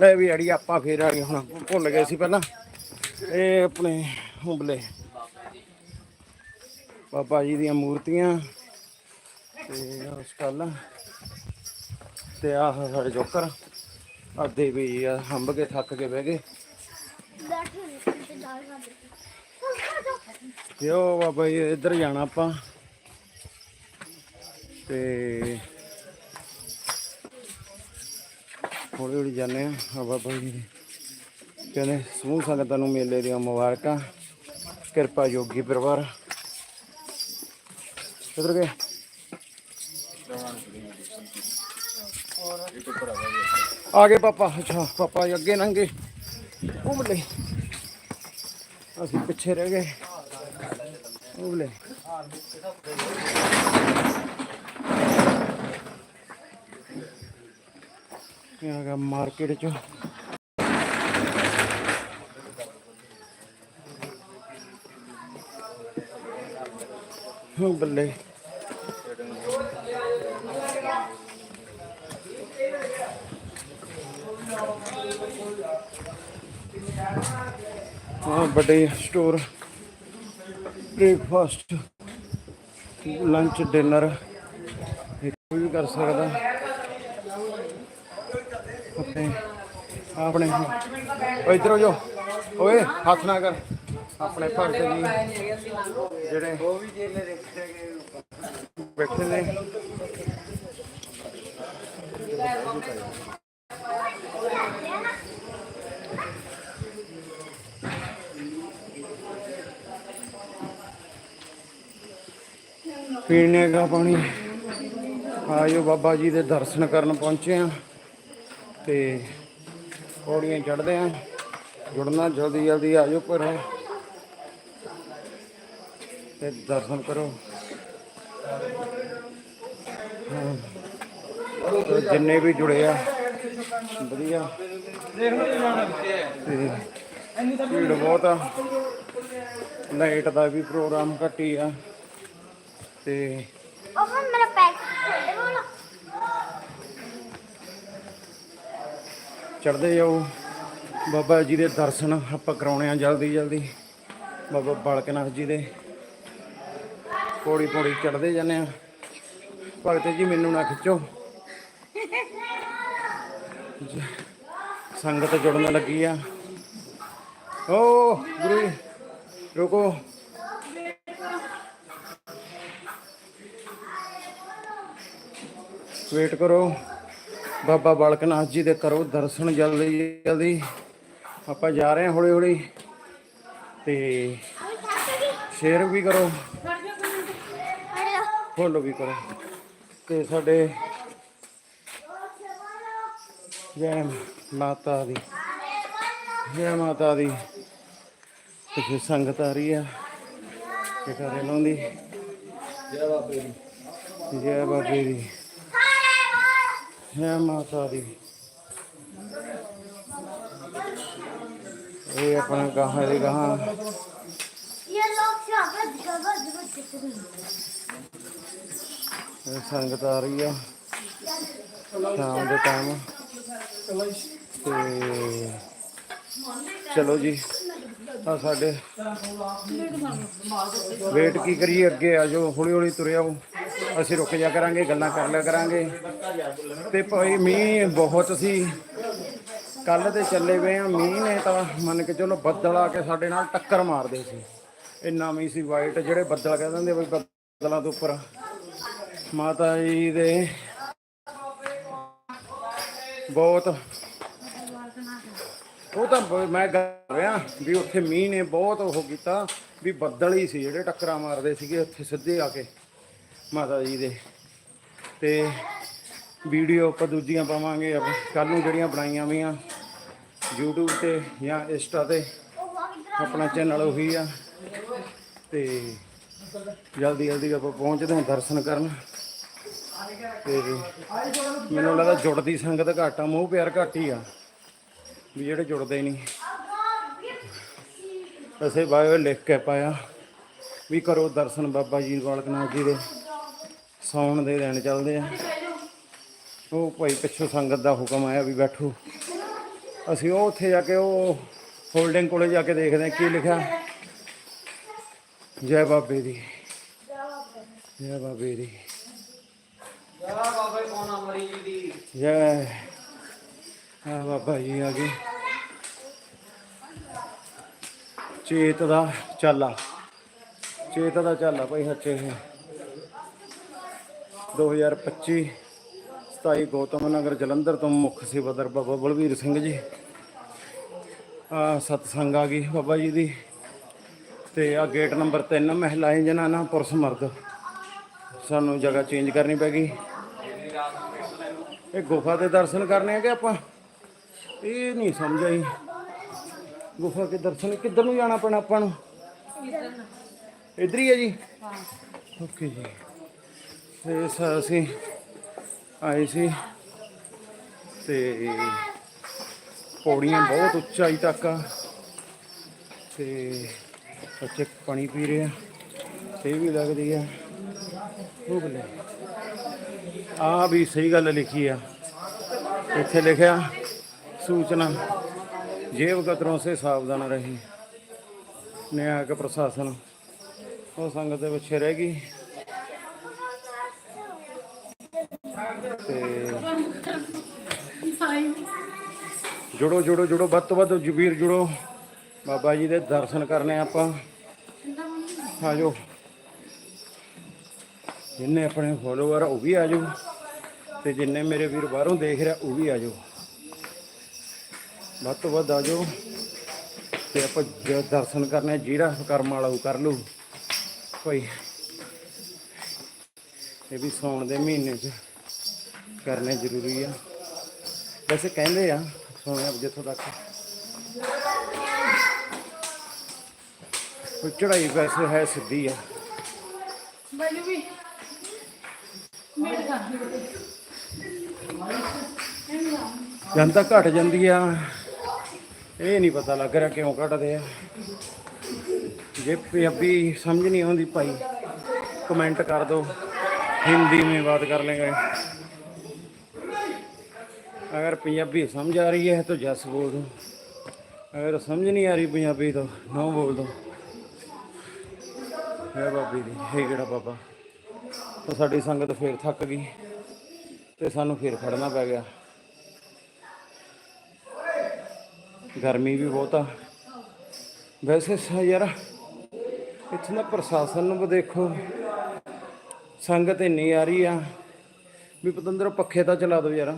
ਲੈ ਵੀ ਅੜੀ ਆਪਾਂ ਫੇਰ ਆ ਗਏ ਹੁਣ ਭੁੱਲ ਗਏ ਸੀ ਪਹਿਲਾਂ। ਇਹ ਆਪਣੇ ਹੁੰਬਲੇ ਬਾਬਾ ਜੀ ਦੀਆਂ ਮੂਰਤੀਆਂ। ਤੇ ਉਸ ਕੱਲ। ਤੇ ਆਹ ਸਾਡੇ ਜੋਕਰ। ਅੱਧੇ ਵੀ ਆ ਹੰਬ ਕੇ ਥੱਕ ਕੇ ਬਹਿ ਗਏ। ਤੇ ਉਹ ਬਾਬਾ ਜੀ ਇੱਧਰ ਜਾਣਾ ਆਪਾਂ। ਤੇ ਹੌਲੀ ਹੌਲੀ ਜਾਂਦੇ ਆ ਆ ਬਾਬਾ ਜੀ ਦੇ। ਕਹਿੰਦੇ, ਸਮੂਹ ਸੰਗਤਾਂ ਨੂੰ ਮੇਲੇ ਦੀਆਂ ਮੁਬਾਰਕਾਂ। ਕਿਰਪਾ ਯੋਗੀ ਪਰਿਵਾਰ। ਕਿੱਧਰ ਗਏ ਆ ਗਏ ਪਾਪਾ। ਅੱਛਾ, ਪਾਪਾ ਜੀ ਅੱਗੇ ਲੰਘੇ ਘੁੰਮ ਲੈ ਅਸੀਂ ਪਿੱਛੇ ਰਹਿ ਗਏ। ਘੁੰਮ ਲੈ ਇਹ ਆ ਮਾਰਕੀਟ ਚ? ਹਾਂ, ਬੱਲੇ। ਹਾਂ, ਵੱਡੇ ਸਟੋਰ ਬ੍ਰੇਕਫਾਸਟ ਲੰਚ ਡਿਨਰ ਕੋਈ ਵੀ ਕਰ ਸਕਦਾ। ਆਪਣੇ ਆਪਣੇ ਓ ਇਧਰੋਂ ਜੋ ਓਏ, ਹੱਥ ਨਾ ਕਰ। ਆਪਣੇ ਭਗਤ ਜੀ ਜਿਹੜੇ ਉਹ ਵੀ ਜੇਲੇ ਬੈਠੇ ਨੇ। ਪੀਣੇ ਦਾ ਪਾਣੀ। ਆਇਓ ਬਾਬਾ ਜੀ ਦੇ ਦਰਸ਼ਨ ਕਰਨ ਪਹੁੰਚੇ ਆ ਤੇ ਪੌੜੀਆਂ ਚੜ੍ਹਦੇ ਆ। ਜੁੜਨਾ ਜਲਦੀ ਜਲਦੀ ਆ ਆਜੋ ਪਰ ਤੇ ਦਰਸ਼ਨ ਕਰੋ। ਹਾਂ। ਜਿੰਨੇ ਵੀ ਜੁੜੇ ਆ, ਵਧੀਆ। ਤੇ ਭੀੜ ਬਹੁਤ ਆ। ਲਾਈਟ ਦਾ ਵੀ ਪ੍ਰੋਗਰਾਮ ਘੱਟੀ ਆ। ਤੇ ਚੜਦੇ ਜਾਓ ਬਾਬਾ ਜੀ ਦੇ ਦਰਸ਼ਨ ਆਪਾਂ ਕਰਾਉਣੇ ਆ ਜਲਦੀ ਜਲਦੀ। ਬਾਬਾ ਬਾਲਕਨਾਥ ਜੀ ਦੇ। ਪੌੜੀ ਪੌੜੀ ਚੜਦੇ ਜਾਂਦੇ ਆ। ਭਗਤ ਜੀ, ਮੈਨੂੰ ਨਾ ਖਿੱਚੋ। ਸੰਗਤ ਜੁੜਨ ਲੱਗੀ ਆ। ਓ, ਗੁਰੂ ਰੁਕੋ। ਵੇਟ ਕਰੋ। ਬਾਬਾ ਬਾਲਕ ਨਾਥ ਜੀ ਦੇ ਕਰੋ ਦਰਸ਼ਨ ਜਲਦੀ ਜਲਦੀ ਆਪਾਂ ਜਾ ਰਹੇ ਹਾਂ ਹੌਲੀ ਹੌਲੀ। ਤੇ ਸ਼ੇਅਰ ਵੀ ਕਰੋ। ਫੋਲੋ ਵੀ ਕਰੋ। ਤੇ ਸਾਡੇ ਜੈ ਮਾਤਾ ਦੀ, ਜੈ ਮਾਤਾ ਦੀ। ਤੇ ਸੰਗਤ ਆ ਰਹੀ ਆ। ਤੇ ਕਰੇ ਲਾਉਂਦੀ ਜੈ ਬਾਬੇ ਦੀ। ਜੈ ਬਾਬੇ ਦੀ। ਹੈ ਮਾਤਾ ਦੀ। ਇਹ ਆਪਣਾ ਗਾਹਾਂ ਦੇ ਗਾਹਾਂ। ਇਹ ਲੋਕ ਸ਼ਾਬਦ ਸ਼ਾਬਦ ਬੱਚੇ ਸੰਗਤ ਆ ਰਹੀ ਆ ਸ਼ਾਮ ਦੇ ਟਾਈਮ ਤੇ ਚਲੋ ਜੀ ਆ ਸਾਡੇ। ਵੇਟ ਕੀ ਕਰੀਏ ਅੱਗੇ ਆ ਜੋ ਹੌਲੀ ਹੌਲੀ ਤੁਰਿਆ ਆਓ। ਅਸੀਂ ਰੁਕ ਜਾ ਕਰਾਂਗੇ, ਗੱਲਾਂ ਕਰ ਲਿਆ ਕਰਾਂਗੇ। ਤੇ ਭਾਈ ਮੀਂਹ ਬਹੁਤ ਸੀ। ਕੱਲ ਤੇ ਚੱਲੇ ਵੇ ਆ, ਮੀਂਹ ਨੇ ਤਾਂ ਮੰਨ ਕੇ ਚਲੋ ਬੱਦਲ ਆ ਕੇ ਸਾਡੇ ਨਾਲ ਟੱਕਰ ਮਾਰਦੇ ਸੀ। ਇੰਨਾ ਮੀਂਹ ਸੀ ਵਾਈਟ ਜਿਹੜੇ ਬੱਦਲ ਕਹਿ ਦਿੰਦੇ ਬਈ ਬੱਦਲਾਂ ਤੋਂ ਉੱਪਰ। ਮਾਤਾ ਜੀ ਦੇ ਬਹੁਤ। ਉਹ ਤਾਂ ਬ- ਮੈਂ ਗੱਲ ਰਿਹਾ ਵੀ ਉੱਥੇ ਮੀਂਹ ਨੇ ਬਹੁਤ ਉਹ ਕੀਤਾ ਵੀ ਬੱਦਲ ਹੀ ਸੀ ਜਿਹੜੇ ਟੱਕਰਾਂ ਮਾਰਦੇ ਸੀਗੇ ਉੱਥੇ ਸਿੱਧੇ ਆ ਕੇ। ਮਾਤਾ ਜੀ ਦੇ। ਤੇ ਵੀਡੀਓ ਆਪਾਂ ਦੂਜੀਆਂ ਪਾਵਾਂਗੇ। ਆਪਾਂ ਕੱਲ ਨੂੰ ਜਿਹੜੀਆਂ ਬਣਾਈਆਂ ਵੀਆਂ YouTube ਤੇ ਜਾਂ ਇੰਸਟਾ ਤੇ, ਆਪਣਾ ਚੈਨਲ ਉਹੀ ਆ। ਤੇ ਜਲਦੀ ਜਲਦੀ ਆਪਾਂ ਪਹੁੰਚਦੇ ਹਾਂ ਦਰਸ਼ਨ ਕਰਨ। ਤੇ ਮੈਨੂੰ ਲੱਗਦਾ ਜੁੜਦੀ ਸੰਗਤ ਘੱਟ ਆ, ਮੋਹ ਪਿਆਰ ਘੱਟ ਹੀ ਆ, ਵੀ ਜਿਹੜੇ ਜੁੜਦੇ ਨਹੀਂ। ਅਸੀਂ ਬਾਇਓ ਲਿਖ ਕੇ ਪਾਇਆ ਵੀ ਕਰੋ ਦਰਸ਼ਨ ਬਾਬਾ ਜੀ ਬਾਲਕਨਾਥ ਜੀ ਦੇ। ਸੌਣ ਦੇ ਦਿਨ ਚੱਲਦੇ ਆ। ਉਹ ਭਾਈ ਪਿੱਛੋਂ ਸੰਗਤ ਦਾ ਹੁਕਮ ਆਇਆ ਵੀ ਬੈਠੋ। ਅਸੀਂ ਉਹ ਉੱਥੇ ਜਾ ਕੇ ਉਹ ਹੋਲਡਿੰਗ ਕੋਲੇ ਜਾ ਕੇ ਦੇਖਦੇ ਹਾਂ ਕੀ ਲਿਖਿਆ। ਜੈ ਬਾਬੇ ਦੀ। ਜੈ ਬਾਬੇ ਦੀ। ਜਾ। ਬਾਬਾ ਜੀ ਕੌਣ ਦੀ ਜੈ ਆ ਬਾਬਾ ਜੀ ਆ ਗਏ। ਚੇਤ ਦਾ ਚਾਲਾ। ਚੇਤ ਦਾ ਚਾਲਾ ਭਾਈ ਸੱਚੇ ਇਹ 2025 27 ਗੌਤਮ ਨਗਰ ਜਲੰਧਰ ਤੋਂ ਮੁੱਖ ਸੇਵਾਦਾਰ ਬਾਬਾ ਬਲਵੀਰ ਸਿੰਘ ਜੀ। ਆ ਸਤਸੰਗ ਆ ਗਈ ਬਾਬਾ ਜੀ ਦੀ। ਤੇ ਆ ਗੇਟ ਨੰਬਰ 3 ਮਹਿਲਾएं ਜਨਾਨਾ ਪੁਰਸ਼ ਮਰਦ ਸਾਨੂੰ ਜਗ੍ਹਾ ਚੇਂਜ ਕਰਨੀ ਪੈ ਗਈ। ਇਹ ਗੁਫਾ ਦੇ ਦਰਸ਼ਨ ਕਰਨੇ ਆ ਕਿ ਆਪਾਂ? ਇਹ ਨਹੀਂ ਸਮਝ ਆਈ। ਗੁਫਾ ਕੇ ਦਰਸ਼ਨ ਕਿੱਧਰ ਨੂੰ ਜਾਣਾ ਪੈਣਾ ਆਪਾਂ ਨੂੰ? ਇੱਧਰ ਹੀ ਹੈ ਜੀ। ਓਕੇ ਜੀ। ਤੇ ਅਸੀਂ, ਆਏ ਸੀ। ਤੇ ਪੌੜੀਆਂ ਬਹੁਤ ਉੱਚਾਈ ਤੱਕ ਆ। ਤੇ ਬੱਚੇ ਪਾਣੀ ਪੀ ਰਹੇ ਆ, ਤੇ ਵੀ ਲੱਗਦੀ ਆ। ਉਹ ਬੱਲੇ ਆ ਵੀ ਸਹੀ ਗੱਲ ਲਿਖੀ ਆ। ਇੱਥੇ ਲਿਖਿਆ, ਸੂਚਨਾ, ਜੇਬ ਕਤਰੋਂ ਸੇ ਸਾਵਧਾਨ ਰਹੀ। ਨਿਆਇਕ ਪ੍ਰਸ਼ਾਸਨ। ਉਹ ਸੰਗਤ ਦੇ ਪਿੱਛੇ ਰਹਿ ਗਈ। ਤੇ ਜੁੜੋ ਜੁੜੋ ਜੁੜੋ, ਵੱਧ ਤੋਂ ਵੱਧ ਜਬੀਰ ਜੁੜੋ। ਬਾਬਾ ਜੀ ਦੇ ਦਰਸ਼ਨ ਕਰਨੇ ਆਪਾਂ। ਆਜੋ। ਜਿੰਨੇ ਆਪਣੇ ਫੋਲੋਵਰ ਉਹ ਵੀ ਆਜੋ। ਤੇ ਜਿੰਨੇ ਮੇਰੇ ਵੀਰ ਬਾਹਰੋਂ ਦੇਖ ਰਿਹਾ, ਉਹ ਵੀ ਆਜੋ। ਵੱਧ ਤੋਂ ਵੱਧ ਆਜੋ। ਤੇ ਆਪਾਂ ਦਰਸ਼ਨ ਕਰਨੇ, ਜਿਹੜਾ ਕਰਮ ਵਾਲਾ ਉਹ ਕਰ ਲੂ ਕੋਈ। ਇਹ ਵੀ ਸੌਣ ਦੇ ਮਹੀਨੇ 'ਚ। ਕਰਨੇ ਜ਼ਰੂਰੀ ਆ। ਵੈਸੇ ਕਹਿੰਦੇ ਆ ਸੁਣਿਆ ਜਿੱਥੋਂ ਤੱਕ। ਕੋਈ ਚੜਾਈ ਵੈਸੇ ਹੈ ਸਿੱਧੀ ਆ। ਜਾਂਦਾ ਵੀ। ਘਟ ਜਾਂਦੀ ਆ। ਇਹ ਨਹੀਂ ਪਤਾ ਲੱਗ ਰਿਹਾ ਕਿਉਂ ਘਟਦੇ ਆ। ਜੇ ਪੰਜਾਬੀ ਸਮਝ ਨਹੀਂ ਆਉਂਦੀ ਭਾਈ ਕਮੈਂਟ ਕਰ ਦਿਓ ਹਿੰਦੀ ਮੇਂ ਬਾਤ ਕਰ ਲੇਗਾ अगर पंजाबी समझ आ रही है तो जस बोल दो अगर समझ नहीं आ रही पंजाबी तो नो बोल दो ਹੈ ਬਾਬੀ ਦੀ ਹੈ ਕਿਹੜਾ ਬਾਬਾ ਤਾਂ ਸਾਡੀ ਸੰਗਤ ਫੇਰ ਥੱਕ ਗਈ ਤੇ ਸਾਨੂੰ ਫੇਰ ਖੜਨਾ ਪੈ ਗਿਆ ਗਰਮੀ ਵੀ ਬਹੁਤ ਆ ਵੈਸੇ ਸ- ਯਾਰ ਇੱਥੋਂ ਦਾ ਪ੍ਰਸ਼ਾਸਨ ਨੂੰ ਵੀ ਦੇਖੋ ਸੰਗਤ ਇੰਨੀ ਆ ਰਹੀ ਆ ਵੀ ਪਤੰਦਰ ਪੱਖੇ ਤਾਂ ਚਲਾ ਦਿਓ ਯਾਰ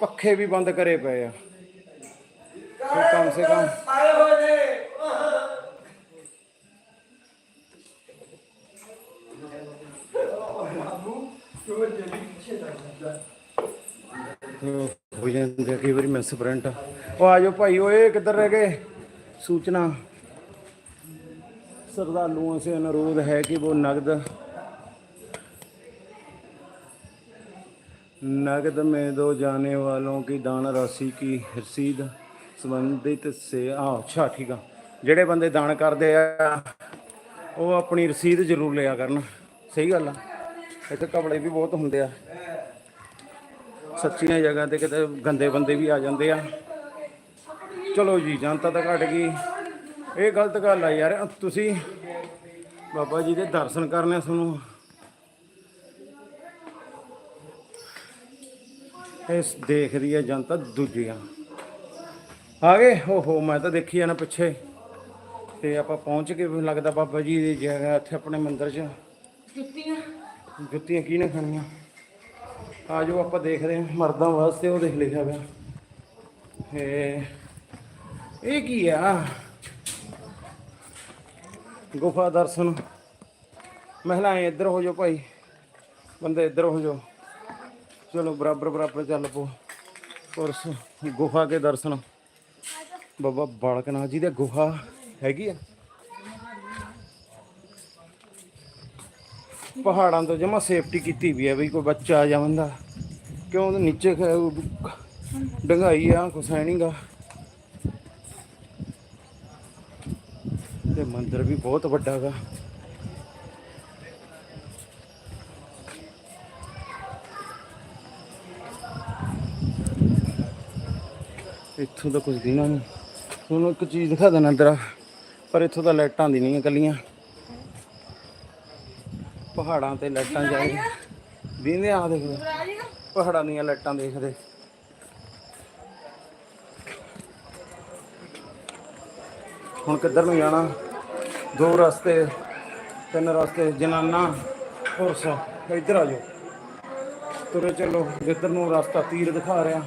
ਪੱਖੇ ਵੀ ਬੰਦ ਕਰੇ ਪਏ ਆ। ਸੋ ਕਮ ਸੇ ਕਮ ਹੋ ਜਾਂਦੇ ਕਈ ਵਾਰੀ ਮਿਸ ਪ੍ਰਿੰਟ ਉਹ ਆਜੋ ਭਾਈ ਓਏ ਕਿੱਧਰ ਰਹਿ ਗਏ? ਸੂਚਨਾ। ਸਰਦਾਰੂਆਂ ਸੇ ਅਨੁਰੋਧ ਹੈ ਕਿ ਉਹ ਨਗਦ नगद में दो जाने वालों की दान राशि की रसीद संबंधित से आ अच्छा ਠੀਕ ਆ ਜਿਹੜੇ ਬੰਦੇ ਦਾਨ ਕਰਦੇ ਆ ਉਹ ਆਪਣੀ ਰਸੀਦ ਜ਼ਰੂਰ ਲਿਆ ਕਰਨ ਸਹੀ ਗੱਲ ਆ ਇੱਥੇ ਕਪੜੇ ਵੀ ਬਹੁਤ ਹੁੰਦੇ ਆ ਸੱਚੀਆਂ ਜਗ੍ਹਾ ਤੇ ਕਿਤੇ ਗੰਦੇ ਬੰਦੇ ਵੀ ਆ ਜਾਂਦੇ ਆ ਚਲੋ ਜੀ ਜਨਤਾ ਤਾਂ ਘਟ ਗਈ ਇਹ ਗਲਤ ਗੱਲ ਆ ਯਾਰ ਤੁਸੀਂ ਬਾਬਾ ਜੀ ਦੇ ਦਰਸ਼ਨ ਕਰਨੇ ਤੁਹਾਨੂੰ ਇਸ ਦੇਖਦੀ ਹੈ ਜਨਤਾ ਦੂਜੀਆਂ। ਆ ਗਏ ਹੋ ਹੋ ਮੈਂ ਤਾਂ ਦੇਖੀ ਜਾਣਾ ਪਿੱਛੇ। ਤੇ ਆਪਾਂ ਪਹੁੰਚ ਕੇ ਵੀ ਲੱਗਦਾ ਬਾਬਾ ਜੀ ਦੀ ਜਗ੍ਹਾ ਇੱਥੇ ਆਪਣੇ ਮੰਦਿਰ 'ਚ। ਜੁੱਤੀਆਂ? ਜੁੱਤੀਆਂ ਕਿਹਨੇ ਖਾਣੀਆਂ? ਆ ਜਾਓ ਆਪਾਂ ਦੇਖਦੇ ਹਾਂ ਮਰਦਾਂ ਵਾਸਤੇ ਉਹ ਦੇਖ ਲਿਖਿਆ ਹੋਇਆ ਇਹ ਇਹ ਕੀ ਆ? ਗੁਫਾ ਦਰਸ਼ਨ। ਮਹਿਲਾएं ਇੱਧਰ ਹੋ ਜਾਓ ਭਾਈ। ਬੰਦੇ ਇੱਧਰ ਹੋ ਜਾਓ। ਚਲੋ ਬਰਾਬਰ ਬਰਾਬਰ ਚੱਲ ਪੋ ਪੁਰਸ਼ ਗੁਫਾ ਕੇ ਦਰਸ਼ਨ। ਬਾਬਾ ਬਾਲਕਨਾਥ ਜੀ ਦੇ ਗੁਫਾ ਹੈਗੀ ਆ। ਪਹਾੜਾਂ ਤੋਂ ਜਮਾ ਸੇਫਟੀ ਕੀਤੀ ਵੀ ਹੈ ਵੀ ਕੋਈ ਬੱਚਾ ਆ ਜਾਂਦਾ ਕਿਉਂ ਉਹਦੇ ਨੀਚੇ ਡੰਗਾਈ ਆ, ਕੁਛ ਹੈ ਨੀ ਤੇ ਮੰਦਿਰ ਵੀ ਬਹੁਤ ਵੱਡਾ ਗਾ। ਇੱਥੋਂ ਤਾਂ ਕੁਝ ਦਿਨਾਂ ਨਹੀਂ ਤੁਹਾਨੂੰ ਇੱਕ ਚੀਜ਼ ਦਿਖਾ ਦੇਣਾ ਅੰਦਰ ਪਰ ਇੱਥੋਂ ਤਾਂ ਲਾਈਟਾਂ ਦੀ ਨਹੀਂ ਇਕੱਲੀਆਂ। ਪਹਾੜਾਂ ਤੇ ਲਾਈਟਾਂ ਜਾਏ ਦੀਂਦੇ ਆ ਦੇਖੋ ਪਹਾੜਾਂ ਦੀਆਂ ਲਾਈਟਾਂ ਦੇਖਦੇ ਹੁਣ ਕਿੱਧਰ ਨੂੰ ਜਾਣਾ? ਦੋ ਰਸਤੇ ਤਿੰਨ ਰਸਤੇ ਜਨਾਨਾ ਪੁਰਸ਼ ਇੱਧਰ ਆ ਜਾਓ। ਤੁਰੇ ਚੱਲੋ ਜਿੱਧਰ ਨੂੰ ਰਸਤਾ ਤੀਰ ਦਿਖਾ ਰਿਹਾ।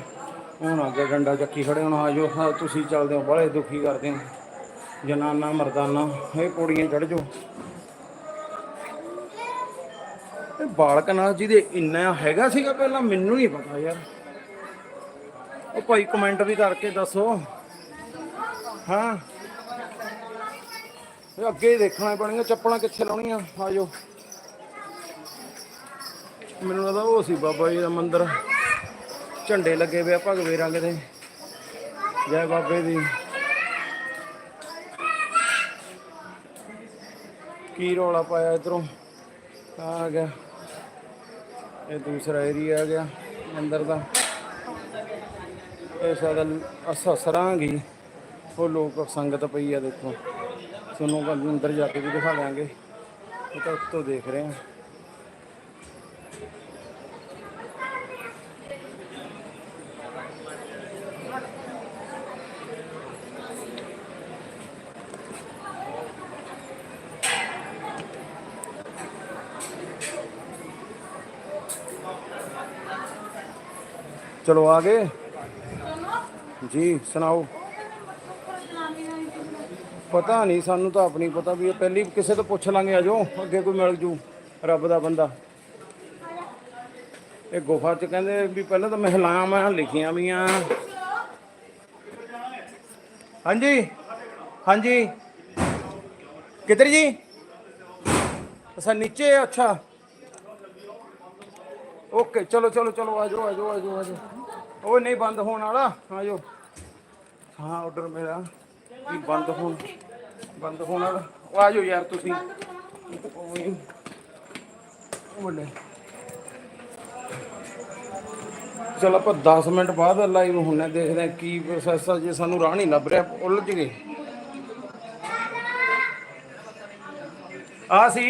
ਹੁਣ ਅੱਗੇ ਡੰਡਾ ਚੱਕੀ ਖੜੇ ਹੁਣ ਆ ਤੁਸੀਂ ਚੱਲਦੇ ਹੋ, ਬੜੇ ਦੁਖੀ ਕਰਦੇ ਹੋ। ਜਨਾਨਾ ਮਰਦਾਨਾ ਇਹ ਪੌੜੀਆਂ ਚੜ ਜਾਓ। ਇਹ ਬਾਲਕ ਨਾਲ ਜਿਹਦੇ ਇੰਨਾ ਹੈਗਾ ਸੀਗਾ ਪਹਿਲਾਂ, ਮੈਨੂੰ ਨਹੀਂ ਪਤਾ ਯਾਰ। ਉਹ ਭਾਈ ਕਮੈਂਟ ਵੀ ਕਰਕੇ ਦੱਸੋ। ਹਾਂ। ਇਹ ਅੱਗੇ ਹੀ ਦੇਖਣਾ ਪੈਣੀਆਂ, ਚੱਪਲਾਂ ਕਿੱਥੇ ਲਾਉਣੀਆਂ? ਆ ਜਾਓ ਮੈਨੂੰ ਲੱਗਦਾ ਉਹ ਸੀ ਬਾਬਾ ਜੀ ਦਾ ਮੰਦਿਰ। ਝੰਡੇ ਲੱਗੇ ਵੇ ਆ ਭਗਵੇ ਰੰਗ ਦੇ। ਜੈ ਬਾਬੇ ਦੀ। ਕੀ ਰੌਲਾ ਪਾਇਆ ਇਧਰੋਂ? ਆ ਗਿਆ। ਇਹ ਦੂਸਰਾ ਏਰੀਆ ਆ ਗਿਆ ਮੰਦਿਰ ਦਾ। ਇਹ ਸਾਡਾ ਅਸਾ ਸਰਾਂਗੀ। ਉਹ ਲੋਕ ਸੰਗਤ ਪਈ ਆ ਦੇਖੋ। ਤੁਹਾਨੂੰ ਕੱਲ ਅੰਦਰ ਜਾ ਕੇ ਵੀ ਦਿਖਾ ਲਾਂਗੇ ਇਹ ਤਾਂ ਉੱਤੋਂ ਦੇਖ ਰਹੇ ਆ। ਚਲੋ ਆ ਗਏ। ਜੀ, ਸੁਣਾਓ। ਪਤਾ ਨਹੀਂ, ਸਾਨੂੰ ਤਾਂ ਆਪਣੀ ਪਤਾ ਵੀ ਇਹ ਪਹਿਲੀ ਕਿਸੇ ਤੋਂ ਪੁੱਛ ਲਾਂਗੇ, ਆ ਅੱਗੇ ਕੋਈ ਮਿਲ ਜੂ, ਰੱਬ ਦਾ ਬੰਦਾ। ਇਹ ਗੁਫਾ ਚ ਕਹਿੰਦੇ ਵੀ ਪਹਿਲਾਂ ਤਾਂ ਮਹਿਲਾਵਾਂ ਲਿਖੀਆਂ ਵੀਆਂ। ਹਾਂਜੀ? ਹਾਂਜੀ? ਕਿੱਧਰ ਜੀ? ਅੱਛਾ, ਨੀਚੇ, ਅੱਛਾ। ਓਕੇ, ਚਲੋ ਚਲੋ ਚਲੋ, ਆ ਜਾਓ ਆ ਜਾਓ ਆ ਜਾਓ ਆ ਜਾਓ। ਉਹ ਨਹੀਂ ਬੰਦ ਹੋਣ ਵਾਲਾ ਆ ਜਾਓ ਹਾਂ ਆਰਡਰ ਮੇਰਾ। ਵੀ ਬੰਦ ਹੋਣ ਬੰਦ ਹੋਣ ਵਾਲਾ। ਉਹ ਆ ਜਾਓ ਯਾਰ ਤੁਸੀਂ। ਉਹ ਚਲ ਆਪਾਂ 10 ਮਿੰਟ ਬਾਅਦ ਲਾਈਵ ਹੁੰਨੇ ਦੇਖਦੇ ਹਾਂ ਕੀ ਪ੍ਰੋਸੈਸ ਆ, ਜੇ ਸਾਨੂੰ ਰਾਹ ਨਹੀਂ ਲੱਭ ਰਿਹਾ, ਉਲਝ ਗਏ। ਆ ਸੀ।